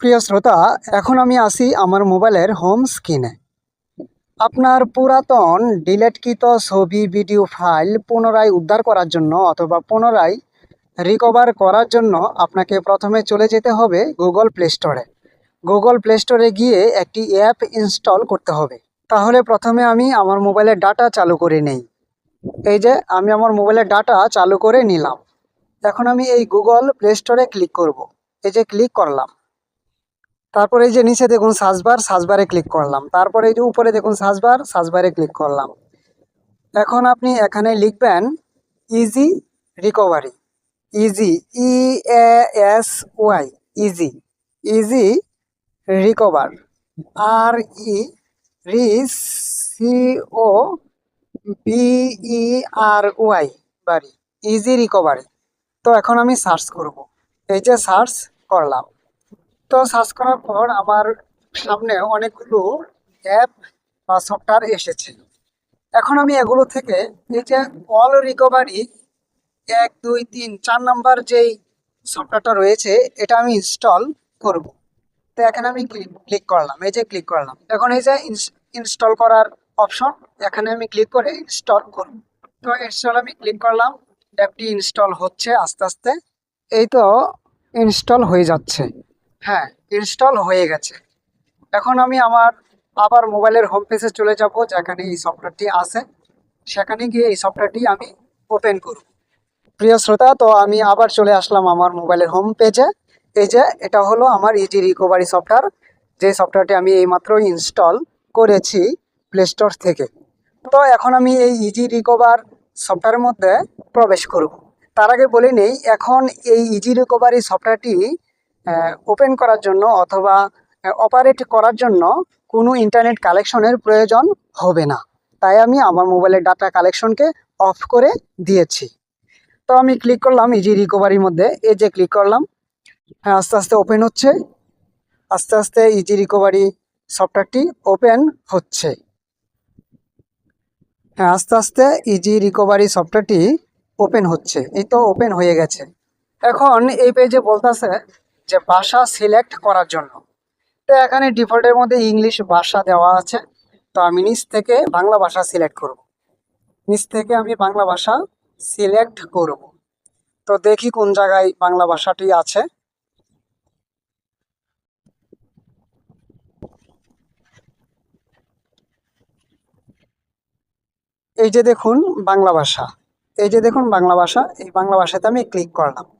প্রিয় শ্রোতা, এখন আমি আসি আমার মোবাইলের হোম স্ক্রিনে আপনার পুরাতন, ডিলেটকৃত ছবি ভিডিও ফাইল পুনরায় উদ্ধার করার জন্য অথবা পুনরায় রিকভার করার জন্য আপনাকে প্রথমে চলে যেতে হবে গুগল প্লে স্টোরে গুগল প্লে স্টোরে গিয়ে একটি অ্যাপ ইনস্টল করতে হবে। তাহলে প্রথমে আমি আমার মোবাইলের ডাটা চালু করে নেই। এই যে, আমি আমার মোবাইলের ডাটা চালু করে নিলাম। এখন আমি এই গুগল প্লে স্টোরে ক্লিক করব। এই যে ক্লিক করলাম। তারপরে এই যে নিচে দেখুন সার্চবার সার্চবারে ক্লিক করলাম। তারপরে এই যে উপরে দেখুন সার্চবার সার্চবারে ক্লিক করলাম। এখন আপনি এখানে লিখবেন easy recovery easy E S Y easy easy recover R E রি C O V R Y বাড়ি। ইজি রিকভারি তো এখন আমি সার্চ করব। এই যে সার্চ করলাম। তো সার্চ করার পর আমার সামনে অনেকগুলো অ্যাপ বা সফটওয়্যার এসেছে। এখন আমি এগুলো থেকে এই যে অল রিকভারি এক, দুই, তিন, চার নাম্বার যেই সফটওয়্যারটা রয়েছে, এটা আমি ইনস্টল করব। তো এখানে আমি ক্লিক ক্লিক করলাম, এই যে ক্লিক করলাম। এখন এই যে ইনস্টল করার অপশন এখানে আমি ক্লিক করে ইনস্টল করব। তো ইনস্টল আমি ক্লিক করলাম অ্যাপটি ইনস্টল হচ্ছে আস্তে আস্তে। এই তো ইনস্টল হয়ে যাচ্ছে। হ্যাঁ ইনস্টল হয়ে গেছে। এখন আমি আমার আবার মোবাইলের হোম পেজে চলে যাব, যেখানে এই সফটওয়্যারটি আছে। সেখানে গিয়ে এই সফটওয়্যারটি আমি ওপেন করব। প্রিয় শ্রোতা, তো আমি আবার চলে আসলাম আমার মোবাইলের হোম পেজে এই যে, এটা হলো আমার ইজি রিকভারি সফটওয়্যার যে সফটওয়্যারটি আমি এইমাত্র ইনস্টল করেছি প্লে স্টোর থেকে। তো এখন আমি এই ইজি রিকভার সফটওয়্যারের মধ্যে প্রবেশ করব। তার আগে বলে নেই, এখন এই ইজি রিকভারি সফটওয়্যারটি ওপেন করার জন্য অথবা অপারেট করার জন্য কোনো ইন্টারনেট কালেকশনের প্রয়োজন হবে না। তাই আমি আমার মোবাইলের ডাটা কালেকশনকে অফ করে দিয়েছি। তো আমি ক্লিক করলাম ইজি রিকভারির মধ্যে এই যে ক্লিক করলাম হ্যাঁ আস্তে আস্তে ওপেন হচ্ছে। আস্তে আস্তে ইজি রিকভারি সফটওয়্যারটি ওপেন হচ্ছে। হ্যাঁ আস্তে আস্তে ইজি রিকভারি সফটওয়্যারটি ওপেন হচ্ছে। এই তো ওপেন হয়ে গেছে। এখন এই পেজে বলতেছে যে ভাষা সিলেক্ট করার জন্য। তো এখানে ডিফল্টের মধ্যে ইংলিশ ভাষা দেওয়া আছে। তো আমি নিচ থেকে বাংলা ভাষা সিলেক্ট করব। নিচ থেকে আমি বাংলা ভাষা সিলেক্ট করব। তো দেখি কোন জায়গায় বাংলা ভাষাটি আছে। এই যে দেখুন বাংলা ভাষা। এই যে দেখুন বাংলা ভাষা। এই বাংলা ভাষাতে আমি ক্লিক করলাম।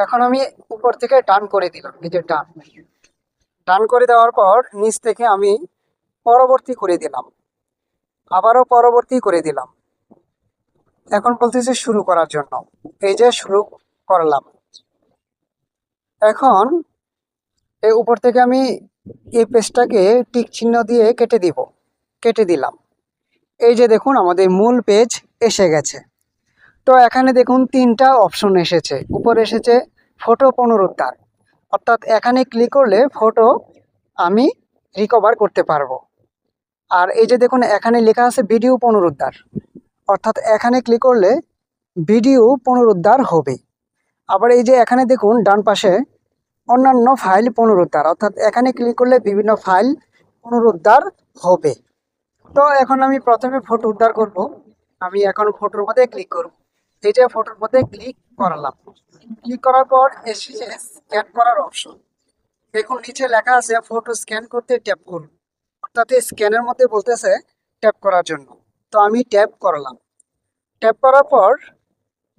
এখন আমি উপর থেকে টান করে দিলাম যে টান। টান করে দেওয়ার পর নিচ থেকে আমি পরবর্তী করে দিলাম। আবারও পরবর্তী করে দিলাম। এখন বলতেছে শুরু করার জন্য। এই যে শুরু করলাম। এখন এই উপর থেকে আমি এই পেজটাকে টিক চিহ্ন দিয়ে কেটে দিব, কেটে দিলাম। এই যে দেখুন, আমাদের মূল পেজ এসে গেছে। তো এখানে দেখুন তিনটা অপশন এসেছে। উপরে এসেছে ফটো পুনরুদ্ধার অর্থাৎ এখানে ক্লিক করলে ফটো আমি রিকভার করতে পারব। আর এই যে দেখুন, এখানে লেখা আছে ভিডিও পুনরুদ্ধার অর্থাৎ এখানে ক্লিক করলে ভিডিও পুনরুদ্ধার হবে। আবার এই যে এখানে দেখুন, ডান পাশে অন্যান্য ফাইল পুনরুদ্ধার অর্থাৎ এখানে ক্লিক করলে বিভিন্ন ফাইল পুনরুদ্ধার হবে। তো এখন আমি প্রথমে ফটো উদ্ধার করব। আমি এখন ফটোর মধ্যে ক্লিক করব। এই ফটোর মধ্যে ক্লিক করালাম। ক্লিক করার পর এসেছে স্ক্যান করার অপশন দেখুন, নিচে লেখা আছে ফটো স্ক্যান করতে ট্যাপ করুন। অর্থাৎ স্ক্যানের মধ্যে বলতেছে ট্যাপ করার জন্য। তো আমি ট্যাপ করলাম। ট্যাপ করার পর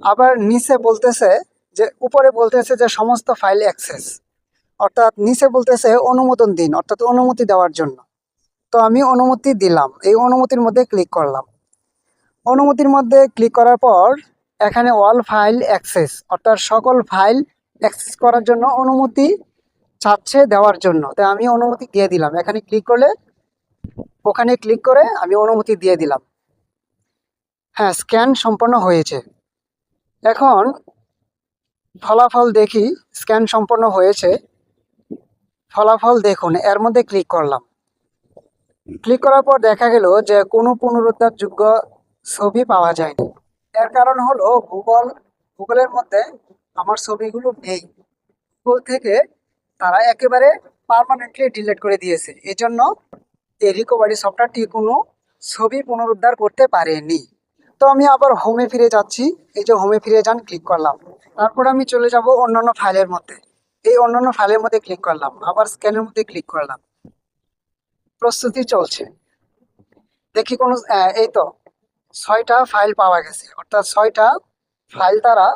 আবার নিচে বলতেছে যে, উপরে বলতেছে যে, সমস্ত ফাইল অ্যাক্সেস অর্থাৎ নিচে বলতেছে অনুমোদন দিন, অর্থাৎ অনুমতি দেওয়ার জন্য। তো আমি অনুমতি দিলাম। এই অনুমতির মধ্যে ক্লিক করলাম। অনুমতির মধ্যে ক্লিক করার পর এখানে অল ফাইল অ্যাক্সেস অর্থাৎ সকল ফাইল অ্যাক্সেস করার জন্য অনুমতি চাচ্ছে দেওয়ার জন্য। তাই আমি অনুমতি দিয়ে দিলাম। এখানে ক্লিক করলে, ওখানে ক্লিক করে আমি অনুমতি দিয়ে দিলাম। হ্যাঁ স্ক্যান সম্পন্ন হয়েছে। এখন ফলাফল দেখি স্ক্যান সম্পন্ন হয়েছে। ফলাফল দেখুন, এর মধ্যে ক্লিক করলাম। ক্লিক করার পর দেখা গেল যে কোনো পুনরুদ্ধারযোগ্য ছবি পাওয়া যায়নি। এর কারণ হলো গুগল গুগলের মধ্যে আমার ছবিগুলো নেই। গুগল থেকে তারা একেবারে পারমানেন্টলি ডিলিট করে দিয়েছে। এই জন্য এই রিকভারি সফটওয়্যারটি কোনো ছবি পুনরুদ্ধার করতে পারেনি। তো আমি আবার হোমে ফিরে যাচ্ছি। এই যে হোমে ফিরে যান ক্লিক করলাম। তারপর আমি চলে যাব অন্যান্য ফাইলের মধ্যে। এই অন্যান্য ফাইলের মধ্যে ক্লিক করলাম। আবার স্ক্যানের মধ্যে ক্লিক করলাম। প্রস্তুতি চলছে। দেখি কোনো এই তো ছয়টা ফাইল পাওয়া গেছে। অর্থাৎ ছয়টা ফাইল তারা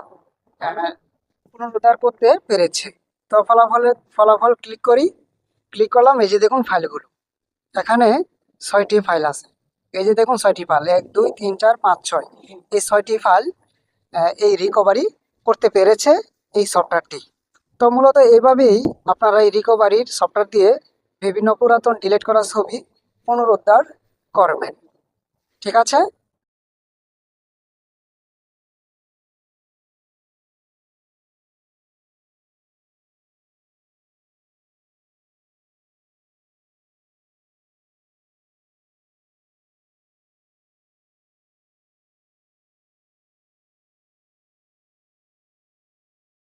পুনরুদ্ধার করতে পেরেছে। তো ফলাফলে, ফলাফল ক্লিক করি। ক্লিক করলাম, এই যে দেখুন ফাইলগুলো এখানে ছয়টি ফাইল আছে। এই যে দেখুন ছয়টি ফাইল এক, দুই, তিন, চার, পাঁচ, ছয়। এই ছয়টি ফাইল এই রিকভারি করতে পেরেছে এই সফটওয়্যারটি তো মূলত এভাবেই আপনারা এই রিকভারির সফটওয়্যার দিয়ে বিভিন্ন পুরাতন ডিলিট করা ছবি পুনরুদ্ধার করবেন। ঠিক আছে?